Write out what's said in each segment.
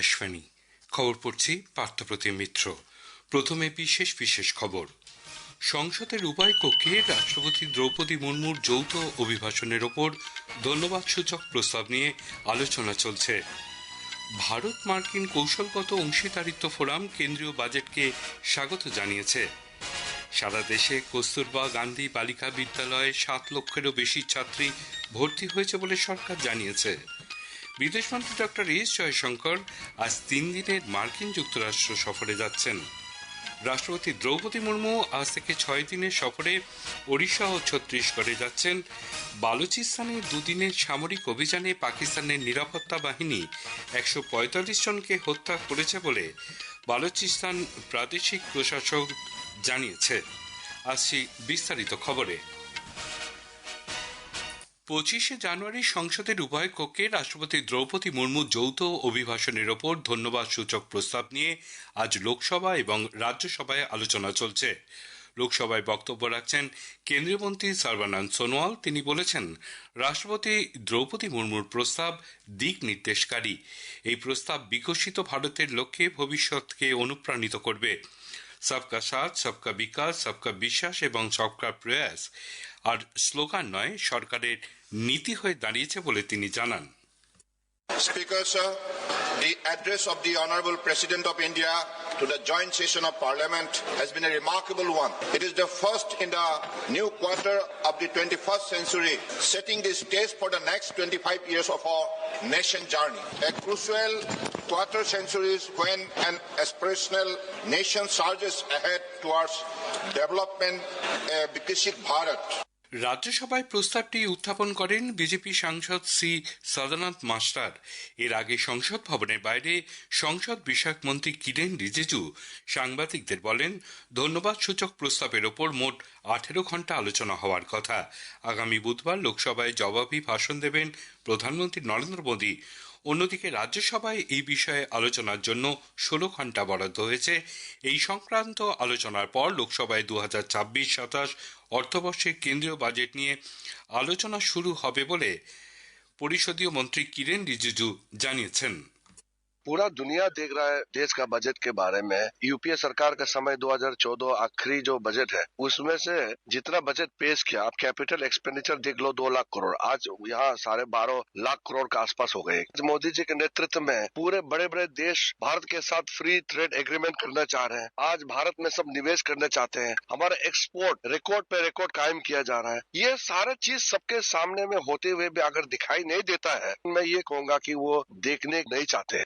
আকাশবাণী খবর পড়ছি পার্থপ্রতিম মিত্র। প্রথমে বিশেষ বিশেষ খবর। সংসদের উভয় কক্ষে রাষ্ট্রপতি দ্রৌপদী মুর্মুর যৌথ অভিভাষণের ওপর ধন্যবাদ সূচক প্রস্তাব নিয়ে আলোচনা চলছে। ভারত মার্কিন কৌশলগত অংশীদারিত্ব ফোরাম কেন্দ্রীয় বাজেটকে স্বাগত জানিয়েছে। সারা দেশে কস্তুরবা গান্ধী বালিকা বিদ্যালয়ে সাত লক্ষেরও বেশি ছাত্রী ভর্তি হয়েছে বলে সরকার জানিয়েছে। বিদেশমন্ত্রী ডক্টর এস জয়শঙ্কর আজ তিন দিনের মার্কিন যুক্তরাষ্ট্র সফরে যাচ্ছেন। রাষ্ট্রপতি দ্রৌপদী মুর্মু আজ থেকে ছয় দিনের সফরে ওড়িশা ও ছত্তিশগড়ে যাচ্ছেন। বালুচিস্তানে দুদিনের সামরিক অভিযানে পাকিস্তানের নিরাপত্তা বাহিনী একশো পঁয়তাল্লিশ জনকে হত্যা করেছে বলে বালুচিস্তান প্রাদেশিক প্রশাসক জানিয়েছে। আসছি বিস্তারিত খবরে। পঁচিশে জানুয়ারি সংসদের উভয় কক্ষে রাষ্ট্রপতি দ্রৌপদী মুর্মু যৌথ অভিভাষণের ওপর ধন্যবাদ সূচক প্রস্তাব নিয়ে আজ লোকসভা এবং রাজ্যসভায় আলোচনা চলছে। লোকসভায় বক্তব্য রাখছেন কেন্দ্রীয় মন্ত্রী সর্বানন্দ সোনোয়াল। তিনি বলেছেন, রাষ্ট্রপতি দ্রৌপদী মুর্মুর প্রস্তাব দিক নির্দেশকারী। এই প্রস্তাব বিকশিত ভারতের লক্ষ্যে ভবিষ্যৎকে অনুপ্রাণিত করবে। সবকা সাথ, সবকা বিকাশ, সবকা বিশ্বাস এবং সবকা প্রয়াস। আর স্লোগান নয় সরকারের নীতি হয়ে দাঁড়িয়েছে বলে তিনি জানান Speaker, sir, the address of the Honorable President of India to the joint session of Parliament has been a remarkable one. It is the first in the new quarter of the 21st century, setting the stage for the next 25 years of our nation journey. A crucial quarter centuries when an aspirational nation surges ahead towards development, a Viksit Bharat. রাজ্যসভায় প্রস্তাবটি উত্থাপন করেন BJP সাংসদ C Sadananda master. এর আগে সংসদ ভবনের বাইরে সংসদ বিষয়ক মন্ত্রী কিরেন রিজিজু সাংবাদিকদের বলেন, ধন্যবাদ সূচক প্রস্তাবের ওপর মোট আঠেরো ঘণ্টা আলোচনা হওয়ার কথা। আগামী বুধবার লোকসভায় জবাবি ভাষণ দেবেন প্রধানমন্ত্রী নরেন্দ্র মোদী। অন্যদিকে রাজ্যসভায় এই বিষয়ে আলোচনার জন্য ষোলো ঘণ্টা বরাদ্দ হয়েছে। এই সংক্রান্ত আলোচনার পর লোকসভায় দু হাজার ছাব্বিশ সাতাশ অর্থবর্ষের কেন্দ্রীয় বাজেট নিয়ে আলোচনা শুরু হবে বলে পরিষদীয় মন্ত্রী কিরেন রিজিজু জানিয়েছেন। पूरा दुनिया देख रहा है देश का बजट के बारे में। यूपीए सरकार का समय 2014 आखिरी जो बजट है, उसमें से जितना बजट पेश किया, आप कैपिटल एक्सपेंडिचर देख लो, दो लाख करोड़। आज यहाँ साढ़े बारह लाख करोड़ के आसपास हो गए। मोदी जी के नेतृत्व में पूरे बड़े बड़े देश भारत के साथ फ्री ट्रेड एग्रीमेंट करना चाह रहे हैं। आज भारत में सब निवेश करना चाहते हैं। हमारा एक्सपोर्ट रिकॉर्ड पे रिकॉर्ड कायम किया जा रहा है। ये सारा चीज़ सबके सामने में होते हुए भी अगर दिखाई नहीं देता है, मैं ये कहूँगा की वो देखने नहीं चाहते।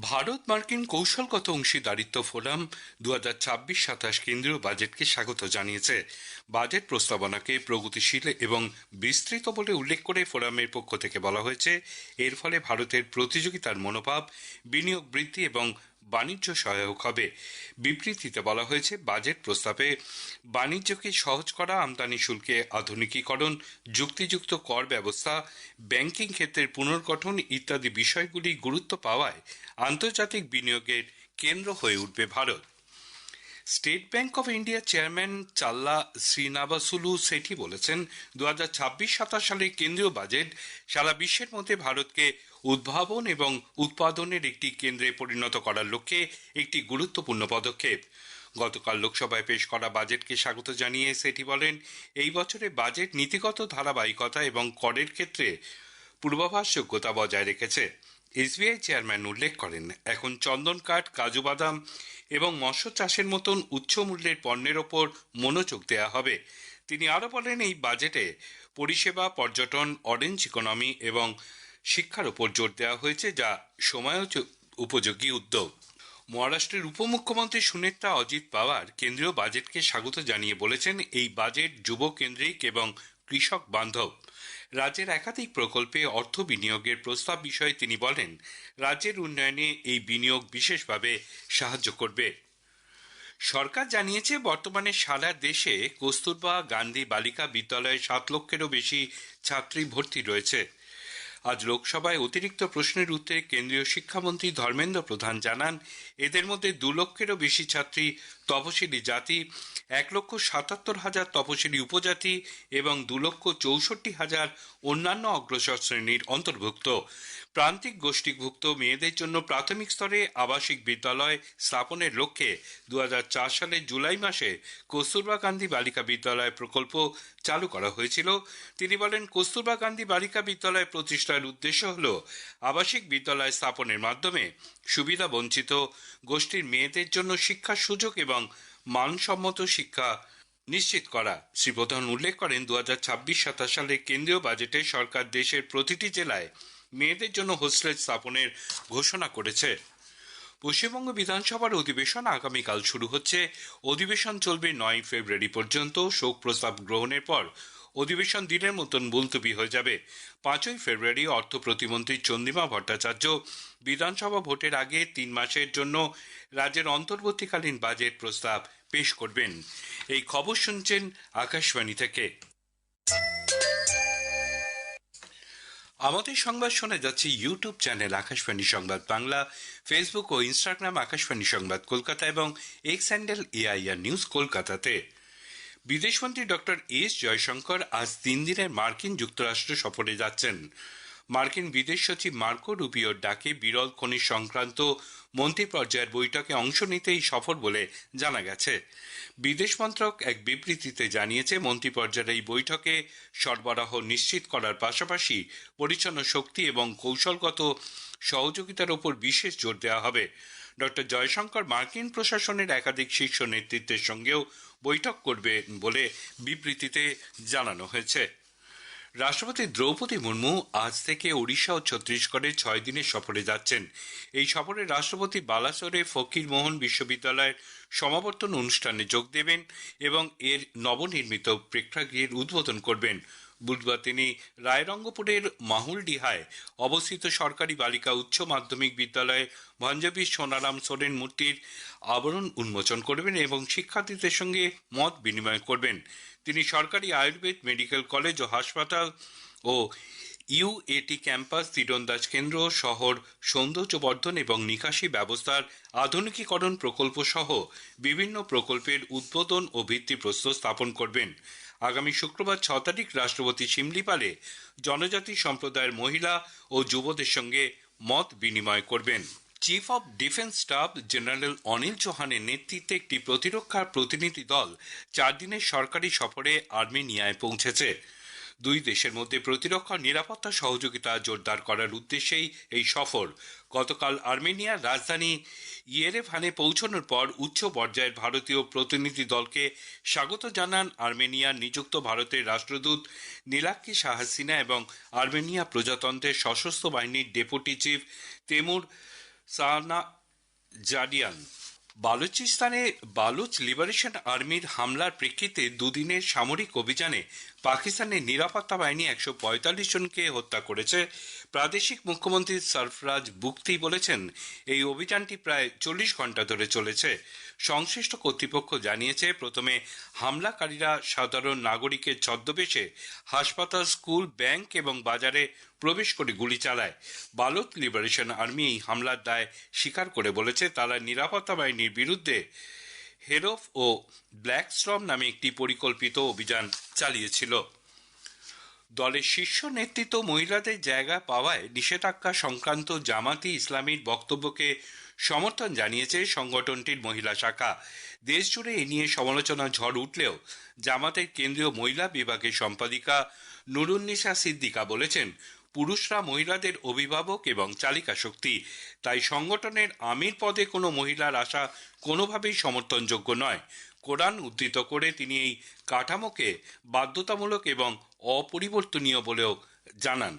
ভারত মার্কিন কৌশলগত অংশীদারিত্ব ফোরাম দু হাজার ছাব্বিশ সাতাশ কেন্দ্রীয় বাজেটকে স্বাগত জানিয়েছে। বাজেট প্রস্তাবনাকে প্রগতিশীল এবং বিস্তৃত বলে উল্লেখ করে ফোরামের পক্ষ থেকে বলা হয়েছে। এর ফলে ভারতের প্রতিযোগিতার মনোভাব, বিনিয়োগ বৃদ্ধি এবং বাণিজ্য সহায়ক হবে। বিবৃতিতে বলা হয়েছে, বাজেট প্রস্তাবে বাণিজ্যকে সহজ করা, আমদানি শুল্কে আধুনিকীকরণ, যুক্তিযুক্ত কর ব্যবস্থা, ব্যাংকিং ক্ষেত্রের পুনর্গঠন ইত্যাদি বিষয়গুলি গুরুত্ব পাওয়ায় আন্তর্জাতিক বিনিয়োগের কেন্দ্র হয়ে উঠবে Bharat. State Bank of India chairman Challa Srinivasulu Setty বলেছেন দু হাজার ছাব্বিশ সাতাশ সালের কেন্দ্রীয় বাজেট সারা বিশ্বের মধ্যে ভারতকে উদ্ভাবন এবং উৎপাদনের একটি কেন্দ্রে পরিণত করার লক্ষ্যে একটি গুরুত্বপূর্ণ পদক্ষেপ। গতকাল লোকসভায় পেশ করা বাজেটকে স্বাগত জানিয়ে সেটি বলেন, এই বছরে বাজেট নীতিগত ধারাবাহিকতা এবং করের ক্ষেত্রে পূর্বাভাস যোগ্যতা বজায় রেখেছে। এসবিআই চেয়ারম্যান উল্লেখ করেন, এখন চন্দন কাঠ, কাজু বাদাম এবং মৎস্য চাষের মতন উচ্চ মূল্যের পণ্যের ওপর মনোযোগ দেওয়া হবে। তিনি আরও বলেন, এই বাজেটে পরিষেবা, পর্যটন অরেঞ্জ ইকোনমি এবং শিক্ষার ওপর জোর দেওয়া হয়েছে, যা সময় উপযোগী উদ্যোগ। মহারাষ্ট্রের উপমুখ্যমন্ত্রী সুনেত্রা অজিত পাওয়ার কেন্দ্রীয় বাজেটকে স্বাগত জানিয়ে বলেছেন, এই বাজেট যুব কেন্দ্রিক এবং কৃষক বান্ধব। রাজ্যের একাধিক প্রকল্পে অর্থ বিনিয়োগের প্রস্তাব বিষয়ে তিনি বলেন, রাজ্যের উন্নয়নে এই বিনিয়োগ বিশেষভাবে সাহায্য করবে। সরকার জানিয়েছে, বর্তমানে সারা দেশে কস্তুরবা গান্ধী বালিকা বিদ্যালয়ে সাত লক্ষেরও বেশি ছাত্রী ভর্তি রয়েছে। আজ লোকসভায় অতিরিক্ত প্রশ্নের উত্তরে কেন্দ্রীয় শিক্ষামন্ত্রী ধর্মেন্দ্র প্রধান জানান, এদের মধ্যে দু লক্ষেরও বেশি ছাত্রী তপশিলি জাতি, এক লক্ষ সাতাত্তর হাজার তপশিলি উপজাতি এবং দু লক্ষ চৌষট্টি হাজার অন্যান্য অগ্রসর শ্রেণির অন্তর্ভুক্ত। প্রান্তিক গোষ্ঠীভুক্ত মেয়েদের জন্য প্রাথমিক স্তরে আবাসিক বিদ্যালয় স্থাপনের লক্ষ্যে দু হাজার চার সালের জুলাই মাসে কস্তুরবা গান্ধী বালিকা বিদ্যালয় প্রকল্প চালু করা হয়েছিল। তিনি বলেন, কস্তুরবা গান্ধী বালিকা বিদ্যালয় প্রতিষ্ঠার উদ্দেশ্য হল আবাসিক বিদ্যালয় স্থাপনের মাধ্যমে সুবিধা বঞ্চিত গোষ্ঠীর মেয়েদের জন্য শিক্ষার সুযোগ এবং মানসম্মত শিক্ষা নিশ্চিত করা। শ্রী প্রধান উল্লেখ করেন দু হাজার ছাব্বিশ সাতাশ সালে কেন্দ্রীয় বাজেটে সরকার দেশের প্রতিটি জেলায় মেয়েদের জন্য হোস্টেল স্থাপনের ঘোষণা করেছে। পশ্চিমবঙ্গ বিধানসভার অধিবেশন আগামীকাল শুরু হচ্ছে। অধিবেশন চলবে নয় ফেব্রুয়ারি পর্যন্ত। শোক প্রস্তাব গ্রহণের পর অধিবেশন দিনের মতন মুলতবি হয়ে যাবে। পাঁচই ফেব্রুয়ারি অর্থ প্রতিমন্ত্রী চন্দ্রিমা ভট্টাচার্য বিধানসভা ভোটের আগে তিন মাসের জন্য রাজ্যের অন্তর্বর্তীকালীন বাজেট প্রস্তাব পেশ করবেন। এই খবর শুনছেন আকাশবাণী থেকে। আমাদের সংবাদ শোনা যাচ্ছে ইউটিউব চ্যানেল আকাশবাণী সংবাদ বাংলা। ফেসবুক ও ইনস্টাগ্রাম আকাশবাণী সংবাদ কলকাতা এবং এক্স হ্যান্ডেল এআইআর নিউজ কলকাতাতে। বিদেশমন্ত্রী ডক্টর এস জয়শঙ্কর আজ তিন দিনের মার্কিন যুক্তরাষ্ট্র সফরে যাচ্ছেন। মার্কিন বিদেশ সচিব মার্কো রুবিওর ডাকে বিরল খনিজ সংক্রান্ত মন্ত্রী পর্যায়ের বৈঠকে অংশ নিতে এই সফর বলে জানা গেছে। বিদেশ মন্ত্রক এক বিবৃতিতে জানিয়েছে, মন্ত্রী পর্যায়ের এই বৈঠকে সরবরাহ নিশ্চিত করার পাশাপাশি পরিচ্ছন্ন শক্তি এবং কৌশলগত সহযোগিতার উপর বিশেষ জোর দেওয়া হবে। ডক্টর জয়শঙ্কর মার্কিন প্রশাসনের একাধিক শীর্ষ নেতৃত্বের সঙ্গেও বৈঠক করবে বলে বিবৃতিতে জানানো হয়েছে। রাষ্ট্রপতি দ্রৌপদী মুর্মু আজ থেকে ওড়িশা ও ছত্তিশগড়ে ছয় দিনের সফরে যাচ্ছেন। এই সফরে রাষ্ট্রপতি বালাসোরে ফকির মোহন বিশ্ববিদ্যালয়ের সমাবর্তন অনুষ্ঠানে যোগ দেবেন এবং এর নবনির্মিত প্রেক্ষাগৃহের উদ্বোধন করবেন। বুধবার তিনি রায়রঙ্গপুরের মাহুলডিহায় অবস্থিত সরকারি বালিকা উচ্চ মাধ্যমিক বিদ্যালয়ে ভঞ্জবী সোনারাম সোরেন মূর্তির আবরণ উন্মোচন করবেন এবং শিক্ষার্থীদের সঙ্গে মত বিনিময় করবেন। তিনি সরকারি আয়ুর্বেদ মেডিকেল কলেজ ও হাসপাতাল ও ইউএটি ক্যাম্পাস, তীরন্দাজ কেন্দ্র, শহর সৌন্দর্যবর্ধন এবং নিকাশি ব্যবস্থার আধুনিকীকরণ প্রকল্প সহ বিভিন্ন প্রকল্পের উদ্বোধন ও ভিত্তিপ্রস্তর স্থাপন করবেন। আগামী শুক্রবার ছ তারিখ রাষ্ট্রপতি শিমলিপালে জনজাতি সম্প্রদায়ের মহিলা ও যুবদের সঙ্গে মত বিনিময় করবেন। Chief of defence staff general Anil চৌহানের নেতৃত্বে একটি প্রতিরক্ষা প্রতিনিধি দল চার দিনের সরকারি সফরে আর্মেনিয়ায় পৌঁছেছে। দুই দেশের মধ্যে প্রতিরক্ষা, নিরাপত্তা, সহযোগিতা জোরদার করার উদ্দেশ্যেই এই সফর। গতকাল আর্মেনিয়ার রাজধানী ইয়েরেভানে পৌঁছানোর পর উচ্চ পর্যায়ের ভারতীয় প্রতিনিধি দলকে স্বাগত জানান আর্মেনিয়ার নিযুক্ত ভারতের রাষ্ট্রদূত নীলাক্ষী সাহাসিনা এবং আর্মেনিয়া প্রজাতন্ত্রের সশস্ত্র বাহিনীর ডেপুটি চিফ তেমুর সানা জাডিয়ান বালুচিস্তানে বালুচ লিবারেশন আর্মির হামলার প্রেক্ষিতে দুদিনের সামরিক অভিযানে পাকিস্তানের নিরাপত্তা বাহিনী একশো পঁয়তাল্লিশ জনকে হত্যা করেছে। প্রাদেশিক মুখ্যমন্ত্রী সরফরাজ বুক্তি বলেছেন, এই অভিযানটি প্রায় চল্লিশ ঘণ্টা ধরে চলেছে। সংশ্লিষ্ট কর্তৃপক্ষ জানিয়েছে, প্রথমে হামলাকারীরা সাধারণ নাগরিকের ছদ্মবেশে হাসপাতাল, স্কুল, ব্যাংক এবং বাজারে প্রবেশ করে গুলি চালায়। বালুত লিবারেশন আর্মি এই হামলার দায় স্বীকার করে বলেছে, তারা নিরাপত্তা বাহিনীর বিরুদ্ধে হেরফ ও ব্ল্যাক স্ট্রম নামে একটি পরিকল্পিত অভিযান চালিয়েছিল। দলের শীর্ষ নেতৃত্ব মহিলাদের জায়গা পাওয়ায় নিষেধাজ্ঞা সংক্রান্ত জামাতি ইসলামীর বক্তব্যকে সমর্থন জানিয়েছে সংগঠনটির মহিলা শাখা। দেশজুড়ে এ নিয়ে সমালোচনা ঝড় উঠলেও জামাতের কেন্দ্রীয় মহিলা বিভাগের সম্পাদিকা নুরুন্নিসা সিদ্দিকা বলেছেন পুরুষরা মহিলাদের অভিভাবক এবং চালিকা শক্তি। তাই সংগঠনের আমির পদে কোনো মহিলার আশা কোনোভাবেই সমর্থনযোগ্য নয়। কোরআন উদ্ধৃত করে তিনি এই কাঠামোকে বাধ্যতামূলক এবং অপরিবর্তনীয় বলেও জানান।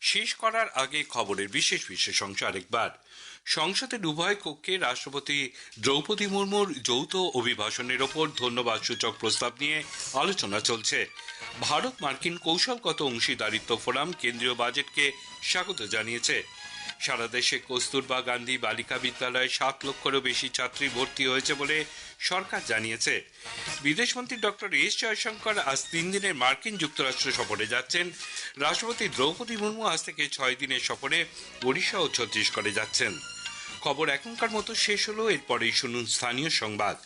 শেষ করার আগে খবরের বিশেষ বিশেষ অংশ আরেকবার। সংসদের উভয় কক্ষে রাষ্ট্রপতি দ্রৌপদী মুর্মুর যৌথ অভিভাষণের ওপর ধন্যবাদ সূচক প্রস্তাব নিয়ে আলোচনা চলছে। ভারত মার্কিন কৌশলগত অংশীদারিত্ব ফোরাম কেন্দ্রীয় বাজেটকে স্বাগত জানিয়েছে। সারা দেশে কস্তুরবা গান্ধী বালিকা বিদ্যালয়ে সাত লক্ষেরও বেশি ছাত্রী ভর্তি হয়েছে বলে সরকার জানিয়েছে। বিদেশমন্ত্রী ডক্টর এস জয়শঙ্কর আজ তিন দিনের মার্কিন যুক্তরাষ্ট্র সফরে যাচ্ছেন। রাষ্ট্রপতি দ্রৌপদী মুর্মু আজ থেকে ছয় দিনের সফরে ওড়িশা ও ছত্তিশগড়ে যাচ্ছেন। খবর এখনকার মতো শেষ হলো। এরপরেই শুনুন স্থানীয় সংবাদ।